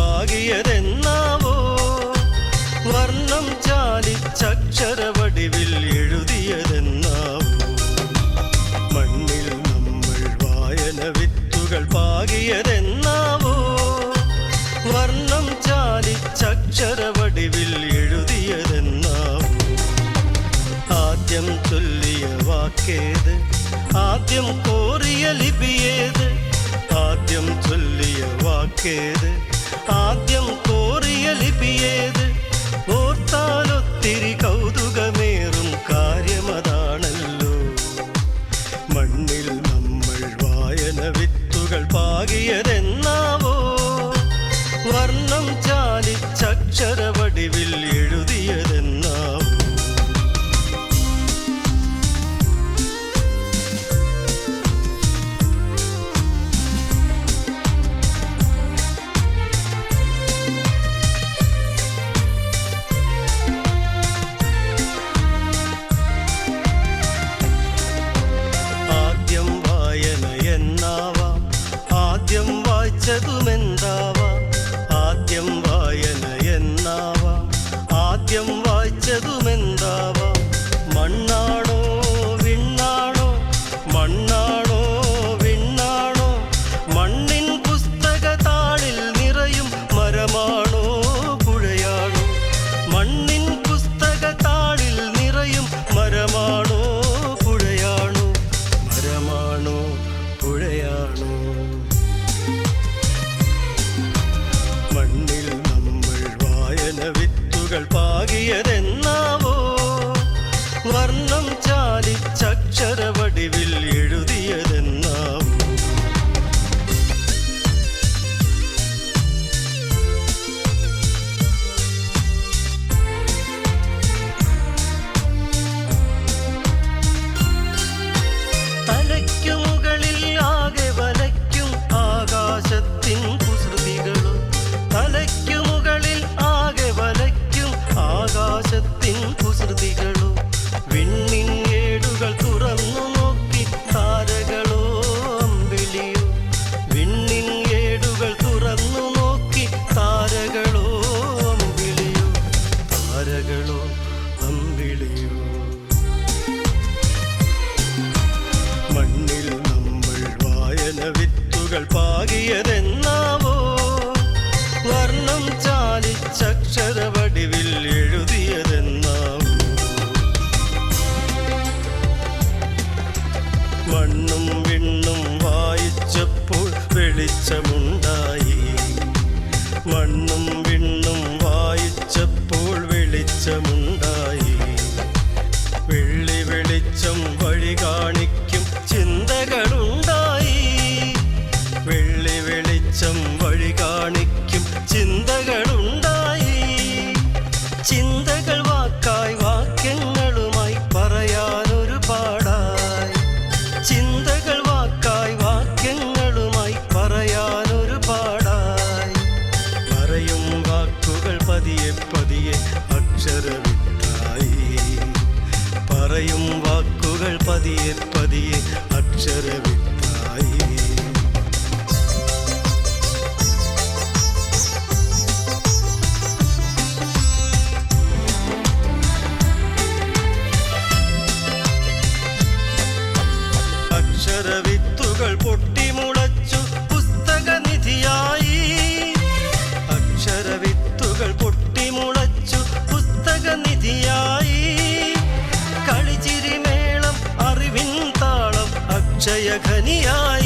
പാകിയതെന്നാവോ? വർണം ചാലിച്ചക്ഷരവടിവിൽ എഴുതിയതെന്നാവോ? മണ്ണിൽ നമ്മൾ വായന വിത്തുകൾ പാകിയതെന്നാവോ? വർണം ചാലിച്ചക്ഷരവടിവിൽ എഴുതിയതെന്നാവോ? ആദ്യം ചൊല്ലിയ വാക്കേത്? ആദ്യം കോറിയ ലിപിയേത്? ആദ്യം ചൊല്ലിയ വാക്കേത്? അക്ഷരവടിവിൽ എഴുതിയതെന്നാവും ആദ്യം വായന ആദ്യം വായിച്ചതുമെന്താവാം ആദ്യം காயம் വർണം ചാലിച്ചക്ഷരവടിവിൽ എഴുതിയതെന്നാവും. വണ്ണും വിണ്ണും വായിച്ചപ്പോൾ വെളിച്ചമുണ്ടായി. വണ്ണും വിണ്ണും വായിച്ചപ്പോൾ വെളിച്ചമുണ്ടായി. വെള്ളി വെളിച്ചം വഴി കാണിക്കും ചിന്തകളുണ്ടായി. വെള്ളി വെളിച്ചം பதியே பதியே அக்ஷரவிட்டாயே பறையும் வாக்குகள் பதியே பதியே அக்ஷரவி निश्चय घनियाय